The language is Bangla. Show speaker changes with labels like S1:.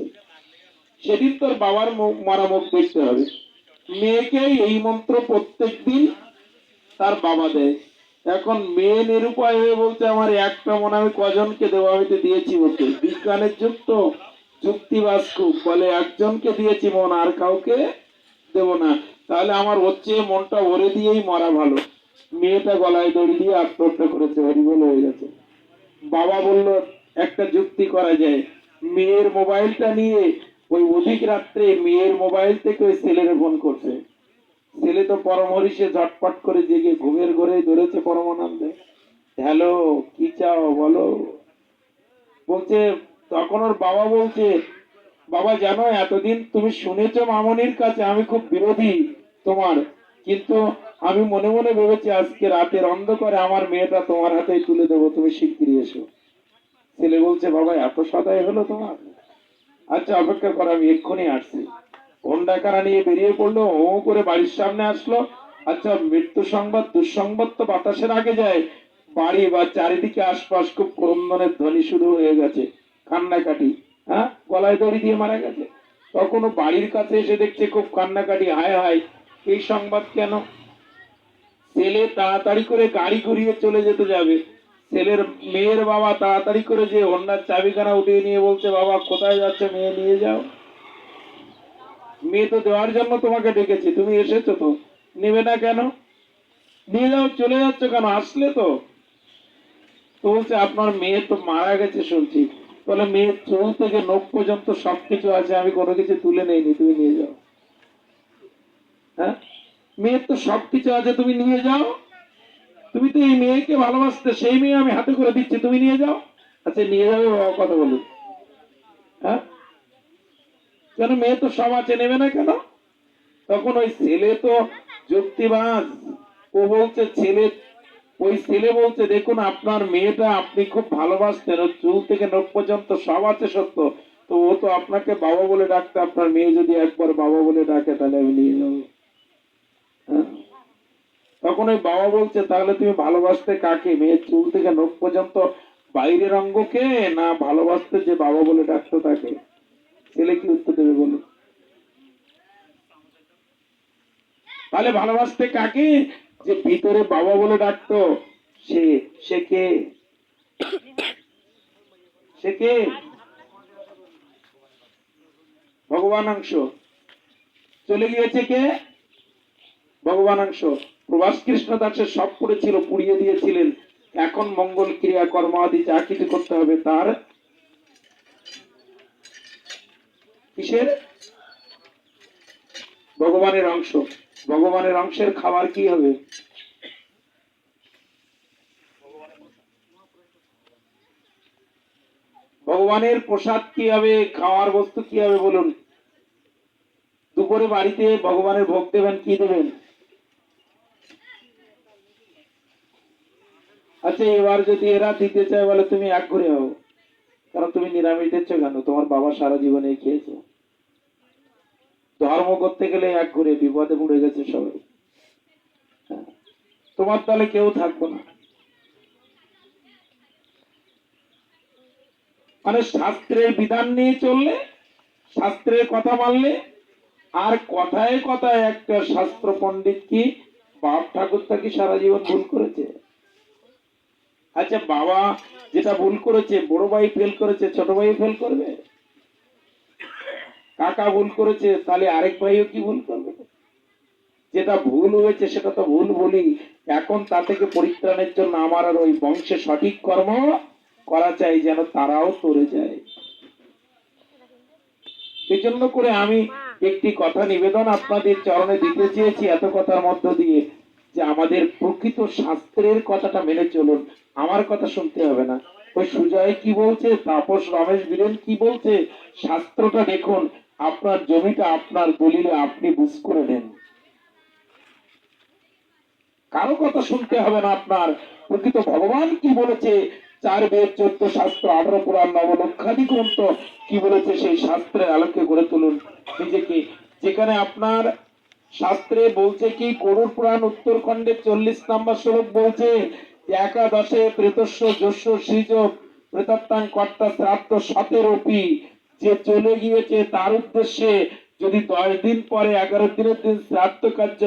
S1: আছে সেদিন তোর বাবার মুখ- দেখতে হবে। মেয়েকে এই মন্ত্র প্রত্যেক দিন তার বাবা দেয়। এখন মেয়ে নিরুপায় হয়ে বলছে, আমার একটা মনে আমি কজনকে দেবো আমি তো দিয়েছি ওকে বিজ্ঞানের যুগ তো, যুক্তিবাস খুব। বলে, একজনকে দিয়েছি মন, আর কাউকে দেব না। তাহলে আমার হচ্ছে মনটা ওরে দিয়েই মরা ভালো। মেয়েটা গলায় দড়ি দিয়ে আত্মহত্যা করেছে, হরিবল হয়ে গেছে। বাবা বলল, একটা যুক্তি করা যায়। মেয়ের মোবাইলটা নিয়ে ওই অধিক রাত্রে মেয়ের মোবাইল থেকে ওই ছেলের ফোন করছে। ছেলে তো পরমহরিষে ঝটপট করে জেগে ঘুমের ঘরে ধরেছে পরমানন্দে। হ্যালো, কি চাও বলো? বলছে, তখন ওর বাবা বলছে, বাবা জানো, এতদিন তুমি শুনেছো মামনির কাছে, আমি খুব বিরোধী তোমার। কিন্তু আমি মনে মনে ভেবেছি আজকে রাতের অন্ধকারে আমার মেয়েটা তোমার হাতেই তুলে দেবো, তুমি শিগগিরই এসো। ছেলে বলছে বাবা এত সদাই হলো তোমার? আচ্ছা অপেক্ষা করো, আমি এক্ষুনি আসছি। হোন্ডা কারা নিয়ে বেরিয়ে পড়ল, ও করে বাড়ির সামনে আসলো। আচ্ছা মৃত্যু সংবাদ, দুঃসংবাদ তো বাতাসের আগে যায়। বাড়ি বা চারিদিকে আশপাশ খুব ক্রন্দনের ধ্বনি শুরু হয়ে গেছে, কান্নাকাটি হ্যাঁ? গলায় দড়ি দিয়ে মারা গেছে। তখন ও বাড়ির কাছে এসে দেখছে খুব কান্নাকাটি, হায় হায়, এই সংবাদ কেন? ছেলে তাড়াতাড়ি করে গাড়ি ঘুরিয়ে চলে যেতে যাবে। ছেলের মেয়ের বাবা তাড়াতাড়ি করে যে হন্ডার চাবিখানা উঠিয়ে নিয়ে বলছে, বাবা, কোথায় যাচ্ছে? মেয়ে নিয়ে যাও। মেয়ে তো দেওয়ার জন্য তোমাকে ডেকেছি, তুমি এসেছ তো। নেবে না কেন? নিয়ে যাও, চলে যাচ্ছ কেন? আসলে তো। তো বলছে, আপনার মেয়ে তো মারা গেছে শুনছি। বলে মেয়ের চুল থেকে নখ পর্যন্ত সবকিছু আছে, আমি কোনো কিছু তুলে নেইনি, তুমি নিয়ে যাও। হ্যাঁ? মেয়ের তো সবকিছু আছে, তুমি নিয়ে যাও। তুমি তো এই মেয়েকে ভালোবাসতে, সেই মেয়ে আমি হাতে করে দিচ্ছি, তুমি নিয়ে যাও। আচ্ছা নিয়ে যাবে বাবা, কথা বলুন। হ্যাঁ? কেন মেয়ে তো আছে, নেবে না কেন? তখন ওই ছেলে তো যুক্তিবাজ। ও বলছে, ছেলে, ওই ছেলে বলছে, দেখুন আপনার মেয়েটা আপনি খুব ভালোবাসতেন, ওর চুল থেকে নখ পর্যন্ত সব আছে সত্য। তো ও তো আপনাকে বাবা বলে ডাকতে, আপনার মেয়ে যদি একবার বাবা বলে ডাকে, তাহলে আমি নিয়ে যাব। হ্যাঁ? তখন ওই বাবা বলছে, তাহলে তুমি ভালোবাসতে কাকে? মেয়ের চুল থেকে নখ পর্যন্ত বাইরের অঙ্গকে না ভালোবাসতে যে বাবা বলে ডাকতো তাকে? ছেলে কি উত্তর দেবে বলুন? তাহলে ভালোবাসতে কাকে? যে ভিতরে বাবা বলে ডাকতো, সে সে কে? সে কে? ভগবান অংশ চলে গিয়েছে কে? ভগবানাংশ, প্রভাস কৃষ্ণ দাসের সব করেছিল, পুড়িয়ে দিয়েছিলেন। এখন মঙ্গল ক্রিয়া, কর্ম আদি যা কিছু করতে হবে তার। কিসের? ভগবানের অংশ। ভগবানের অংশের খাবার কি হবে? ভগবানের প্রসাদ কি হবে? খাওয়ার বস্তু কি হবে বলুন? দুপুরে বাড়িতে ভগবানের ভোগ দেবেন, কি দেবেন? আচ্ছা এবার যদি এরা দিতে চায়, বলে তুমি এক ঘুরে হও কারণ তুমি নিরামিষ দিচ্ছ কেন? তোমার বাবা সারা জীবনে খেয়েছে। ধর্ম করতে গেলে এক ঘুরে, বিপদে পড়ে গেছে সবাই। হ্যাঁ। তোমার দলে কেউ থাকব না। মানে শাস্ত্রের বিধান নিয়ে চললে, শাস্ত্রের কথা মানলে, আর কথায় কথায় একটা শাস্ত্র পণ্ডিত কি, বাপ ঠাকুরটা কি সারা জীবন ভুল করেছে? আচ্ছা বাবা যেটা ভুল করেছে বড় ভাই ফেল করেছে ছোট ভাই ফেল করবে? কাকা ভুল করেছে তাহলে আরেক ভাইও কি ভুল করবে? যেটা ভুল হয়েছে সেটা তো ভুল বলি। এখন তা থেকে পরিত্রাণের জন্য আমার আর ওই বংশে সঠিক কর্ম করা চাই যেন তারাও তরে যায়। এই জন্য করে আমি একটি কথা নিবেদন আপনাদের চরণে দিতে চেয়েছি এত কথার মধ্য দিয়ে। যে আমাদের প্রকৃত শাস্ত্রের কথাটা মেনে চলুন। আমার কথা শুনতে হবে না। ওই সুজয় কি বলছে? তাপস, রমেশ, বীরেন কি বলছে? শাস্ত্রটা দেখুন। আপনার জমিটা আপনার দলিলে আপনি বুঝ করে নেন। কারও কথা শুনতে হবে না আপনার। প্রকৃত ভগবান কি বলেছে? চার বেদ, চোদ্দ শাস্ত্র, আঠারো পুরাণ, নবলক্ষাদি গ্রন্থ কি বলেছে? সেই শাস্ত্রের আলোকে গড়ে তুলুন। নিজেকে যেখানে আপনার শাস্ত্রে বলছে কি গরুর পুরাণ উত্তরখণ্ডে চল্লিশ নম্বর শ্লোক বলছে, একাদশে প্রেতস্য যস্য সৃজ, প্রেতাত্মাং কর্তা শ্রাদ্ধ সতেরোপি। যে চলে গিয়েছে তার উদ্দেশ্যে যদি দশ দিন পরে, এগারো দিনের দিন শ্রাদ্ধ কার্য